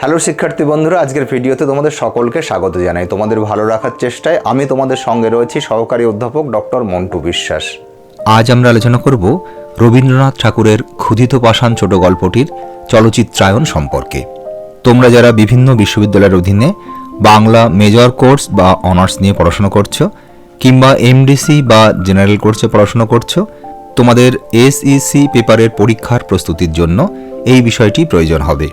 Hello শিক্ষার্থী বন্ধুরা, আজকের ভিডিওতে তোমাদের সকলকে স্বাগত জানাই। তোমাদের ভালো রাখার চেষ্টায় আমি তোমাদের সঙ্গে রয়েছি সহকারী অধ্যাপক ডক্টর মন্টু বিশ্বাস। আজ আমরা আলোচনা করব রবীন্দ্রনাথ ঠাকুরের ক্ষুধিত পাষাণ ছোট গল্পটির চলচ্চিত্রায়ন সম্পর্কে। তোমরা যারা বিভিন্ন বিশ্ববিদ্যালয়ের অধীনে বাংলা মেজর কোর্স বা অনার্স নিয়ে পড়াশোনা করছ, কিংবা এমডিসি বা জেনারেল কোর্সে পড়াশোনা করছ তোমাদের এসইসি পেপারের পরীক্ষার প্রস্তুতির জন্য এই বিষয়টি প্রয়োজন হবে।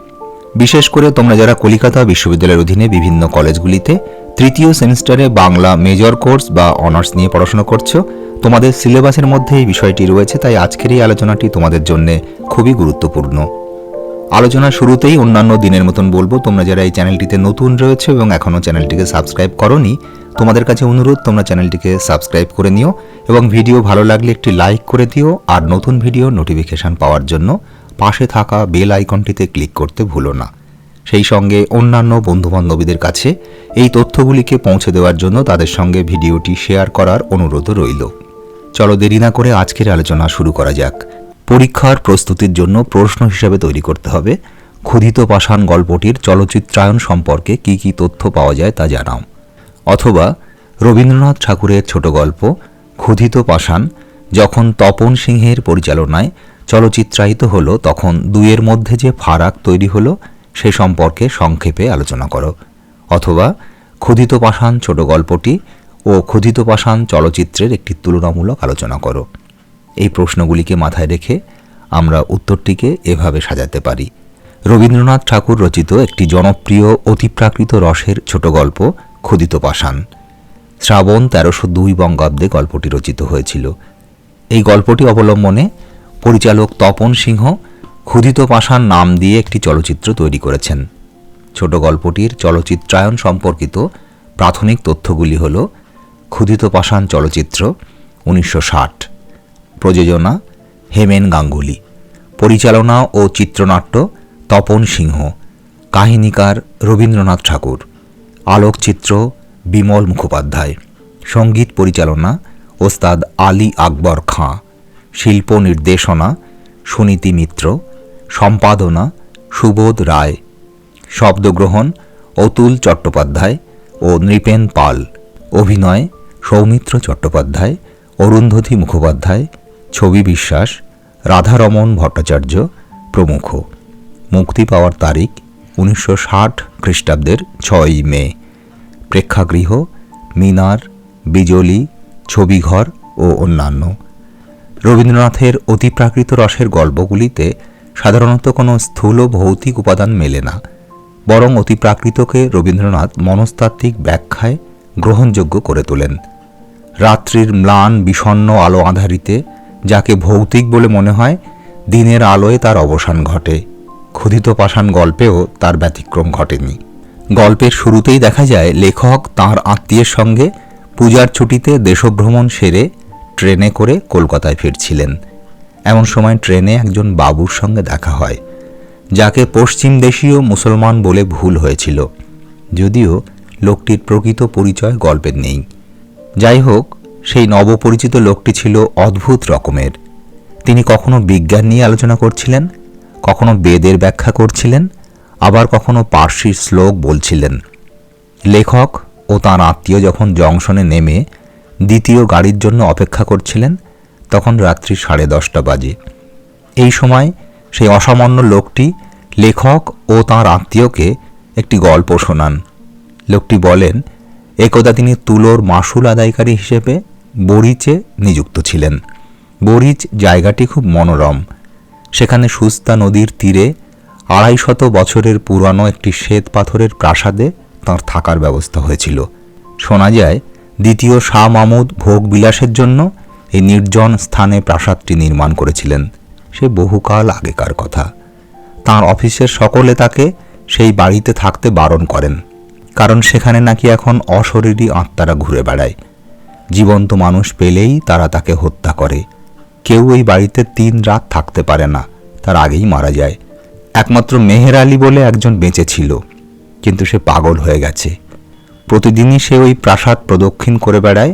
বিশেষ করে তোমরা যারা কলিকাতা বিশ্ববিদ্যালয়ের অধীনে বিভিন্ন কলেজগুলিতে তৃতীয় সেমিস্টারে বাংলা মেজর কোর্স বা অনার্স নিয়ে পড়াশোনা করছ, তোমাদের সিলেবাসের মধ্যে এই বিষয়টি রয়েছে, তাই আজকের এই আলোচনাটি তোমাদের জন্য খুবই গুরুত্বপূর্ণ। আলোচনা শুরুতেই অন্যান্য দিনের মতন বলব, তোমরা যারা এই চ্যানেলটিতে নতুন রয়েছে এবং এখনও চ্যানেলটিকে সাবস্ক্রাইব করনি, তোমাদের কাছে অনুরোধ, তোমরা চ্যানেলটিকে সাবস্ক্রাইব করে নিও এবং ভিডিও ভালো লাগলে একটি লাইক করে দিও আর নতুন ভিডিও নোটিফিকেশন পাওয়ার জন্য পাশে থাকা বেল আইকনটিতে ক্লিক করতে ভুলো না। সেই সঙ্গে অন্যান্য বন্ধুবান্ধবীদের কাছে এই তথ্যগুলিকে পৌঁছে দেওয়ার জন্য তাদের সঙ্গে ভিডিওটি শেয়ার করার অনুরোধও রইল। চলো দেরি না করে আজকের আলোচনা শুরু করা যাক। পরীক্ষার প্রস্তুতির জন্য প্রশ্ন হিসাবে তৈরি করতে হবে। ক্ষুধিত পাষাণ গল্পটির চলচ্চিত্রায়ন সম্পর্কে কি কি তথ্য পাওয়া যায় তা জানাও। অথবা রবীন্দ্রনাথ ঠাকুরের ছোট গল্প, ক্ষুধিত পাষাণ, যখন তপন সিংহের পরিচালনায় চলচ্চিত্রায়িত হলো, তখন দুইয়ের মধ্যে যে ফারাক তৈরি হলো, সে সম্পর্কে সংক্ষেপে আলোচনা করো। অথবা ক্ষুধিত পাষাণ ছোট গল্পটি ও ক্ষুধিত পাষাণ চলচ্চিত্রের একটি তুলনামূলক আলোচনা করো। এই প্রশ্নগুলিকে মাথায় রেখে আমরা উত্তরটিকে এভাবে সাজাতে পারি। রবীন্দ্রনাথ ঠাকুর রচিত একটি জনপ্রিয় অতিপ্রাকৃত রসের ছোট গল্প ক্ষুদিত পাষাণ। শ্রাবণ তেরোশো দুই বঙ্গাব্দে গল্পটি রচিত হয়েছিল। এই গল্পটি অবলম্বনে পরিচালক তপন সিংহ ক্ষুদিত পাষাণ নাম দিয়ে একটি চলচ্চিত্র তৈরি করেছেন। ছোট গল্পটির চলচ্চিত্রায়ন সম্পর্কিত প্রাথমিক তথ্যগুলি হল ক্ষুদিত পাষাণ চলচ্চিত্র উনিশশো ষাট। প্রযোজনা হেমেন গাঙ্গুলি, পরিচালনা ও চিত্রনাট্য তপন সিংহ, কাহিনীকার রবীন্দ্রনাথ ঠাকুর, আলোকচিত্র বিমল মুখোপাধ্যায়, সংগীত পরিচালনা ওস্তাদ আলী আকবর খাঁ, শিল্প নির্দেশনা সুনীতি মিত্র, সম্পাদনা সুবোধ রায়, শব্দগ্রহণ অতুল চট্টোপাধ্যায় ও নৃপেন পাল, অভিনয় সৌমিত্র চট্টোপাধ্যায়, অরুন্ধতী মুখোপাধ্যায় ছবি বিশ্বাস রাধারমণ ভট্টাচার্য প্রমুখ। মুক্তি পাওয়ার তারিখ উনিশশো ষাট খ্রিস্টাব্দের ছয়ই মে। প্রেক্ষাগৃহ, মিনার, বিজলি, ছবিঘর ও অন্যান্য। রবীন্দ্রনাথের অতিপ্রাকৃত রসের গল্পগুলিতে সাধারণত কোনো স্থূল ভৌতিক উপাদান মেলে না, বরং অতিপ্রাকৃতকে রবীন্দ্রনাথ মনস্তাত্ত্বিক ব্যাখ্যায় গ্রহণযোগ্য করে তোলেন। রাত্রির ম্লান বিষণ্ণ আলো আধারিতে যাকে ভৌতিক বলে মনে হয়, দিনের আলোয় তার অবসান ঘটে। ক্ষুধিত পাষাণ গল্পেও তার ব্যতিক্রম ঘটেনি। গল্পের শুরুতেই দেখা যায়, লেখক তার আত্মীয়ের সঙ্গে পূজার ছুটিতে দেশভ্রমণ সেরে ট্রেনে করে কলকাতায় ফিরছিলেন। এমন সময় ট্রেনে একজন বাবুর সঙ্গে দেখা হয়, যাকে পশ্চিম দেশীয় মুসলমান বলে ভুল হয়েছিল। যদিও লোকটির প্রকৃত পরিচয় গল্পের নেই। যাই হোক সেই নবপরিচিত লোকটি ছিল অদ্ভুত রকমের। তিনি কখনো বিজ্ঞান নিয়ে আলোচনা করছিলেন, কখনো বেদের ব্যাখ্যা করছিলেন, আবার কখনো পার্সির শ্লোক বলছিলেন। লেখক ও তাঁর আত্মীয় যখন জংশনে নেমে দ্বিতীয় গাড়ির জন্য অপেক্ষা করছিলেন, তখন রাত্রি সাড়ে দশটা বাজে। এই সময় সেই অসামান্য লোকটি লেখক ও তাঁর আত্মীয়কে একটি গল্প শোনান। লোকটি বলেন, একদা তিনি তুলোর মাসুল আদায়কারী হিসেবে বরিচে নিযুক্ত ছিলেন। বরিচ জায়গাটি খুব মনোরম। সেখানে সুস্তা নদীর তীরে আড়াই শত বছরের পুরানো একটি শ্বেত পাথরের প্রাসাদে তাঁর থাকার ব্যবস্থা হয়েছিল। শোনা যায়, দ্বিতীয় শাহ মামুদ ভোগ বিলাসের জন্য এই নির্জন স্থানে প্রাসাদটি নির্মাণ করেছিলেন। সে বহুকাল আগেকার কথা। তাঁর অফিসের সকলে তাকে সেই বাড়িতে থাকতে বারণ করেন। কারণ সেখানে নাকি এখন অশরীরী আত্মারা ঘুরে বেড়ায়। জীবন্ত মানুষ পেলেই তারা তাকে হত্যা করে। কেউ এই বাড়িতে তিন রাত থাকতে পারে না, তার আগেই মারা যায়। একমাত্র মেহের আলী বলে একজন বেঁচে ছিল, কিন্তু সে পাগল হয়ে গেছে। প্রতিদিনই সে ওই প্রাসাদ প্রদক্ষিণ করে বেড়ায়,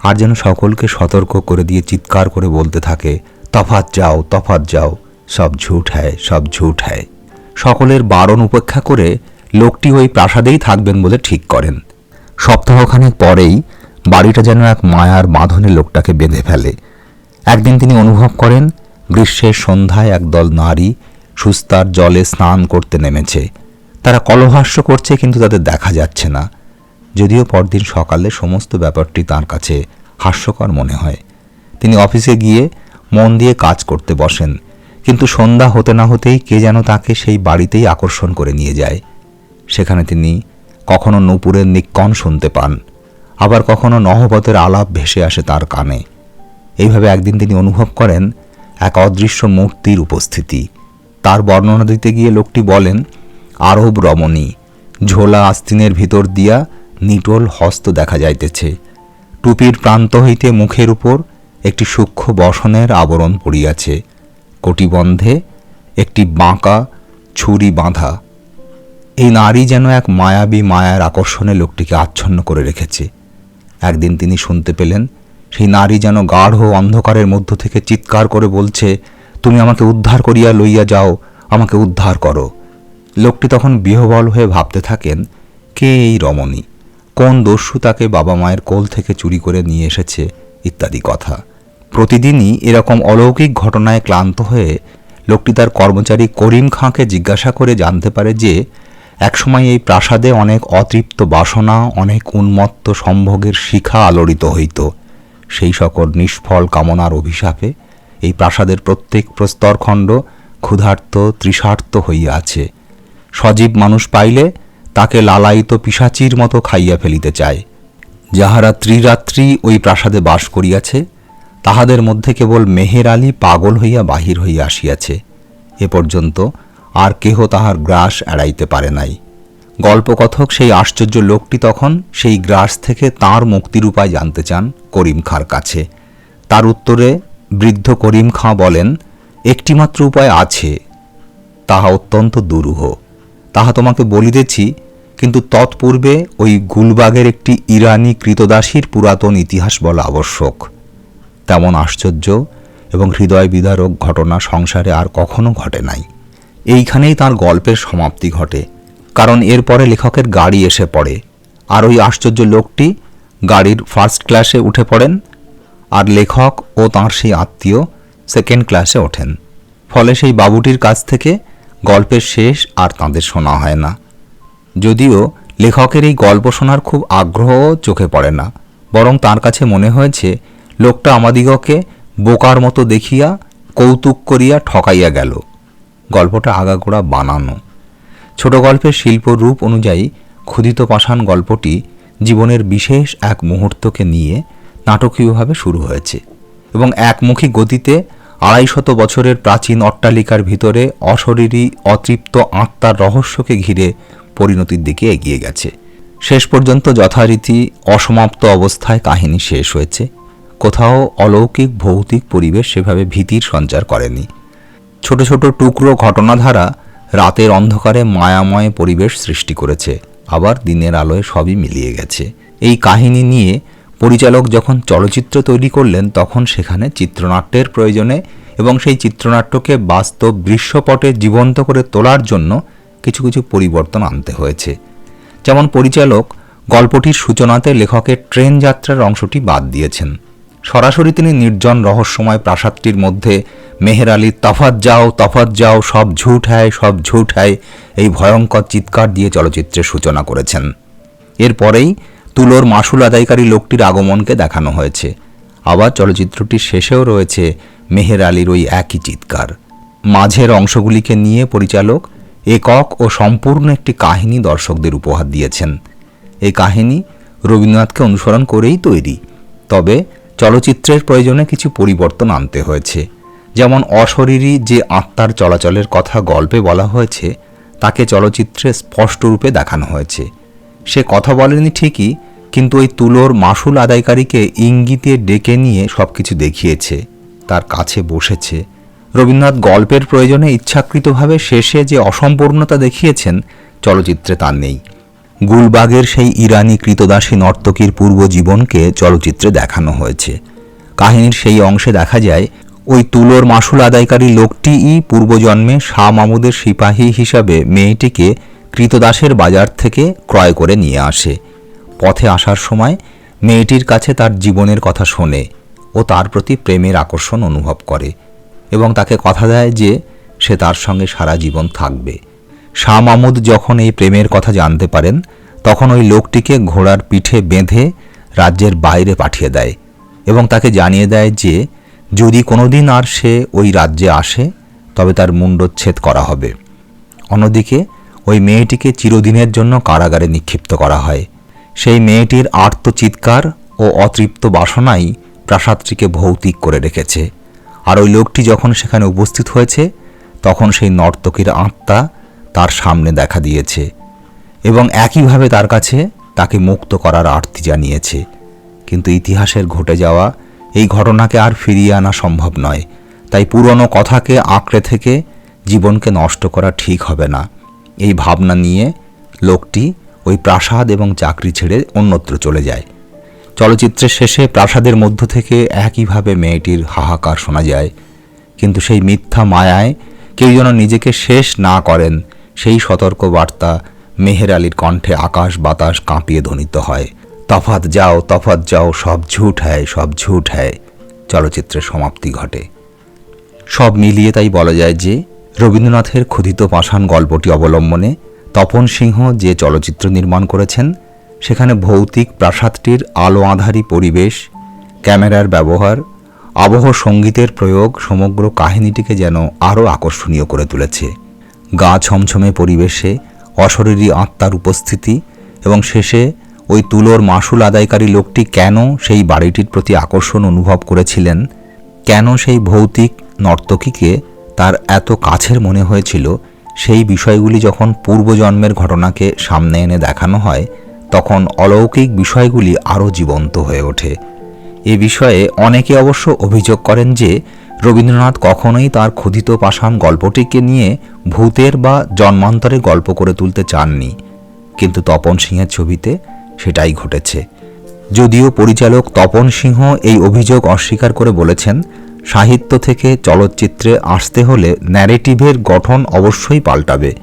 আর যেন সকলকে সতর্ক করে দিয়ে চিৎকার করে বলতে থাকে তফাত যাও তফাত যাও, সব ঝুট হ্যায়, সব ঝুট হ্যায়। সকলের বারণ উপেক্ষা করে লোকটি ওই প্রাসাদেই থাকবেন বলে ঠিক করেন। সপ্তাহখানেক পরেই বাড়িটা যেন এক মায়ার বাঁধনে লোকটাকে বেঁধে ফেলে। একদিন তিনি অনুভব করেন গ্রীষ্মের সন্ধ্যায় একদল নারী সুস্তার জলে স্নান করতে নেমেছে। তারা কলহাস্য করছে, কিন্তু তাদের দেখা যাচ্ছে না। যদিও পরদিন সকালে সমস্ত ব্যাপারটি তার কাছে হাস্যকর মনে হয়। তিনি অফিসে গিয়ে মন দিয়ে কাজ করতে বসেন, কিন্তু সন্ধ্যা হতে না হতেই কে যেন তাকে সেই বাড়িতেই আকর্ষণ করে নিয়ে যায়। সেখানে তিনি কখনো নূপুরের নিক্কণ শুনতে পান। আবার কখনো নহবতের আলাপ ভেসে আসে তার কানে। এইভাবে একদিন তিনি অনুভব করেন এক অদৃশ্য মূর্তির উপস্থিতি। তার বর্ণনা দিতে গিয়ে লোকটি বলেন, আরব রমণী, ঝোলা আস্তিনের ভিতর দিয়া নিটোল হস্ত দেখা যাইতেছে। টুপির প্রান্ত হইতে মুখের উপর একটি সূক্ষ্ম বসনের আবরণ পড়িয়াছে। কটিবন্ধে একটি বাঁকা ছুরি বাঁধা। এই নারী যেন এক মায়াবী মায়ার আকর্ষণে লোকটিকে আচ্ছন্ন করে রেখেছে। একদিন তিনি শুনতে পেলেন, সেই নারী যেন গাঢ় অন্ধকারের মধ্য থেকে চিৎকার করে বলছে, তুমি আমাকে উদ্ধার করিয়া লইয়া যাও, আমাকে উদ্ধার করো। লোকটি তখন বিহবল হয়ে ভাবতে থাকেন, কে এই রমণী? কোন দস্যু তাকে বাবা মায়ের কোল থেকে চুরি করে নিয়ে এসেছে? ইত্যাদি কথা। প্রতিদিনই এরকম অলৌকিক ঘটনায় ক্লান্ত হয়ে লোকটি তার কর্মচারী করিম খাঁকে জিজ্ঞাসা করে জানতে পারে যে একসময় এই প্রাসাদে অনেক অতৃপ্ত বাসনা, অনেক উন্মত্ত সম্ভোগের শিখা আলোড়িত হইত। সেই সকল নিষ্ফল কামনার অভিশাপে এই প্রাসাদের প্রত্যেক প্রস্তরখণ্ড ক্ষুধার্ত, তৃষার্ত হইয়া আছে। সজীব মানুষ পাইলে তাকে লালায়িত পিসাচির মতো খাইয়া ফেলিতে চায়। যাহারা ত্রিরাত্রি ওই প্রাসাদে বাস করিয়াছে, তাহাদের মধ্যে কেবল মেহের আলী পাগল হইয়া বাহির হইয়া আসিয়াছে। এ পর্যন্ত আর কেহ তাহার গ্রাস এড়াইতে পারে নাই। গল্পকথক সেই আশ্চর্য লোকটি তখন সেই গ্রাস থেকে তার মুক্তির উপায় জানতে চান করিম খাঁর কাছে। তার উত্তরে বৃদ্ধ করিম খাঁ বলেন, একটিমাত্র উপায় আছে, তাহা অত্যন্ত দুরূহ। তাহা তোমাকে বলিতেছি, কিন্তু তৎপূর্বে ওই গুলবাগের একটি ইরানি কৃতদাসীর পুরাতন ইতিহাস বলা আবশ্যক। তেমন আশ্চর্য এবং হৃদয় বিদারক ঘটনা সংসারে আর কখনো ঘটে নাই। এইখানেই তার গল্পের সমাপ্তি ঘটে, কারণ এরপরে লেখকের গাড়ি এসে পড়ে। আর ওই আশ্চর্য লোকটি গাড়ির ফার্স্ট ক্লাসে উঠে পড়েন, আর লেখক ও তাঁর সেই আত্মীয় সেকেন্ড ক্লাসে ওঠেন। ফলে সেই বাবুটির কাছ থেকে গল্পের শেষ আর তাঁদের শোনা হয় না। যদিও লেখকের এই গল্প শোনার খুব আগ্রহ চোখে পড়ে না, বরং তার কাছে মনে হয়েছে, লোকটা আমাদিগকে বোকার মতো দেখিয়া কৌতুক করিয়া ঠকাইয়া গেল। গল্পটা আগাগোড়া বানানো। ছোট গল্পের শিল্প রূপ অনুযায়ী ক্ষুদিত পাষাণ গল্পটি জীবনের বিশেষ এক মুহূর্তকে নিয়ে নাটকীয়ভাবে শুরু হয়েছে এবং একমুখী গতিতে আড়াইশত বছরের প্রাচীন অট্টালিকার ভিতরে অশরীরী, অতৃপ্ত আত্মার রহস্যকে ঘিরে পরিণতির দিকে এগিয়ে গেছে। শেষ পর্যন্ত যথারীতি অসমাপ্ত অবস্থায় কাহিনী শেষ হয়েছে। কোথাও অলৌকিক, ভৌতিক পরিবেশ সেভাবে ভীতির সঞ্চার করেনি। ছোট ছোট টুকরো ঘটনাধারা রাতের অন্ধকারে মায়াময় পরিবেশ সৃষ্টি করেছে। আবার দিনের আলোয় সবই মিলিয়ে গেছে। এই কাহিনী নিয়ে পরিচালক যখন চলচ্চিত্র তৈরি করলেন, তখন সেখানে চিত্রনাট্যের প্রয়োজনে এবং সেই চিত্রনাট্যকে বাস্তব দৃশ্যপটে জীবন্ত করে তোলার জন্য কিছু কিছু পরিবর্তন আনতে হয়েছে। যেমন পরিচালক গল্পটির সূচনাতে লেখকের ট্রেন যাত্রার অংশটি বাদ দিয়েছেন। সরাসরি তিনি নির্জন রহস্যময় প্রাসাদটির মধ্যে, মেহের আলীর তফাত যাও তফাত যাও, সব ঝুট হ্যায়, সব ঝুট হ্যায়, এই ভয়ঙ্কর চিৎকার দিয়ে চলচ্চিত্রের সূচনা করেছেন। এরপরেই তুলোর মাসুল আদায়কারী লোকটির আগমনকে দেখানো হয়েছে। আবার চলচ্চিত্রটির শেষেও রয়েছে মেহের আলীর ওই একই চিৎকার। মাঝের অংশগুলিকে নিয়ে পরিচালক, একক ও সম্পূর্ণ একটি কাহিনী দর্শকদের উপহার দিয়েছেন। এই কাহিনী রবীন্দ্রনাথকে অনুসরণ করেই তৈরি। তবে চলচ্চিত্রের প্রয়োজনে কিছু পরিবর্তন আনতে হয়েছে। যেমন অশরীরী যে আত্মার চলাচলের কথা গল্পে বলা হয়েছে, তাকে চলচ্চিত্রে স্পষ্টরূপে দেখানো হয়েছে। সে কথা বলেনি ঠিকই, কিন্তু ওই তুলোর মাসুল আদায়কারীকে ইঙ্গিতে ডেকে নিয়ে সব কিছু দেখিয়েছে, তার কাছে বসেছে। রবীন্দ্রনাথ গল্পের প্রয়োজনে ইচ্ছাকৃতভাবে শেষে যে অসম্পূর্ণতা দেখিয়েছেন, চলচ্চিত্রে তার নেই। গুলবাগের সেই ইরানি কৃতদাসী নর্তকীর পূর্ব জীবনকে চলচ্চিত্রে দেখানো হয়েছে। কাহিনীর সেই অংশে দেখা যায়, ওই তুলোর মাসুল আদায়কারী লোকটিই পূর্বজন্মে শাহ মামুদের সিপাহী হিসাবে মেয়েটিকে কৃতদাসের বাজার থেকে ক্রয় করে নিয়ে আসে। পথে আসার সময় মেয়েটির কাছে তার জীবনের কথা শোনে ও তার প্রতি প্রেমের আকর্ষণ অনুভব করে এবং তাকে কথা দেয় যে সে তার সঙ্গে সারা জীবন থাকবে। শাহ মামুদ যখন এই প্রেমের কথা জানতে পারেন, তখন ওই লোকটিকে ঘোড়ার পিঠে বেঁধে রাজ্যের বাইরে পাঠিয়ে দেয় এবং তাকে জানিয়ে দেয় যে, যদি কোনোদিন আর সে ওই রাজ্যে আসে, তবে তার মুণ্ডচ্ছেদ করা হবে। অন্যদিকে, ওই মেয়েটিকে চিরদিনের জন্য কারাগারে নিক্ষিপ্ত করা হয়। সেই মেয়েটির আর্তচিৎকার ও অতৃপ্ত বাসনাই প্রাসাদটিকে ভৌতিক করে রেখেছে। আর ওই লোকটি যখন সেখানে উপস্থিত হয়েছে, তখন সেই নর্তকীর আত্মা তার সামনে দেখা দিয়েছে এবং একইভাবে তার কাছে তাকে মুক্ত করার আর্তি জানিয়েছে। কিন্তু ইতিহাসের ঘটে যাওয়া এই ঘটনাকে আর ফিরিয়ে আনা সম্ভব নয়। তাই পুরনো কথাকে আঁকড়ে থেকে জীবনকে নষ্ট করা ঠিক হবে না। এই ভাবনা নিয়ে লোকটি ওই প্রাসাদ এবং চাকরি ছেড়ে অন্যত্র চলে যায়। চলচ্চিত্রের শেষে প্রাসাদের মধ্য থেকে একইভাবে মেয়েটির হাহাকার শোনা যায়। কিন্তু সেই মিথ্যা মায়ায় কেউ যেন নিজেকে শেষ না করেন। সেই সতর্ক বার্তা মেহের আলীর কণ্ঠে আকাশ বাতাস কাঁপিয়ে ধ্বনিত হয়। তফাত যাও তফাত যাও, সব ঝুট হ্যায়, সব ঝুট হ্যায়। চলচ্চিত্রের সমাপ্তি ঘটে। সব মিলিয়ে তাই বলা যায় যে, রবীন্দ্রনাথের ক্ষুধিত পাষাণ গল্পটি অবলম্বনে তপন সিংহ যে চলচ্চিত্র নির্মাণ করেছেন, সেখানে ভৌতিক প্রাসাদটির আলো আধারী পরিবেশ, ক্যামেরার ব্যবহার, আবহ সঙ্গীতের প্রয়োগ, সমগ্র কাহিনীটিকে যেন আরও আকর্ষণীয় করে তুলেছে। গা ছমছমে পরিবেশে অশরীরী আত্মার উপস্থিতি এবং শেষে ওই তুলোর মাসুল আদায়কারী লোকটি কেন সেই বাড়িটির প্রতি আকর্ষণ অনুভব করেছিলেন? কেন সেই ভৌতিক নর্তকীকে তার এত কাছের মনে হয়েছিল? সেই বিষয়গুলি যখন পূর্বজন্মের ঘটনাকে সামনে এনে দেখানো হয়, তখন অলৌকিক বিষয়গুলি আরও জীবন্ত হয়ে ওঠে। এ বিষয়ে অনেকে অবশ্য অভিযোগ করেন যে রবীন্দ্রনাথ কখনোই তার ক্ষুধিত পাষাণ গল্পটিকে নিয়ে ভূতের বা জন্মান্তরে গল্প করে তুলতে চাননি। কিন্তু তপন সিংহের ছবিতে সেটাই ঘটেছে। যদিও পরিচালক তপন সিংহ এই অভিযোগ অস্বীকার করে বলেছেন, সাহিত্য থেকে চলচ্চিত্রে আসতে হলে ন্যারেটিভের গঠন অবশ্যই পাল্টাবে,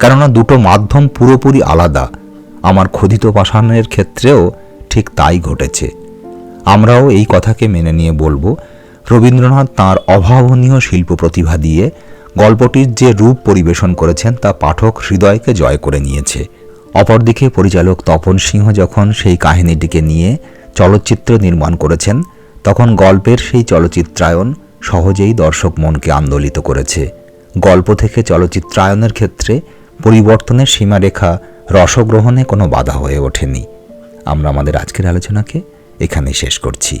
কেননা দুটো মাধ্যম পুরোপুরি আলাদা। আমার ক্ষুধিত পাষাণের ক্ষেত্রেও ঠিক তাই ঘটেছে। আমরাও এই কথাকে মেনে নিয়ে বলব রবীন্দ্রনাথ তাঁর অভাবনীয় শিল্প প্রতিভা দিয়ে গল্পটির যে রূপ পরিবেশন করেছেন তা পাঠক হৃদয়কে জয় করে নিয়েছে। অপরদিকে পরিচালক তপন সিংহ যখন সেই কাহিনীটিকে নিয়ে চলচ্চিত্র নির্মাণ করেছেন, তখন গল্পের সেই চলচ্চিত্রায়ন সহজেই দর্শক মনকে আন্দোলিত করেছে। গল্প থেকে চলচ্চিত্রায়নের ক্ষেত্রে পরিবর্তনের সীমারেখা রসগ্রহণে কোনো বাধা হয়ে ওঠেনি। আমরা আমাদের আজকের আলোচনাকে এখানেই শেষ করছি।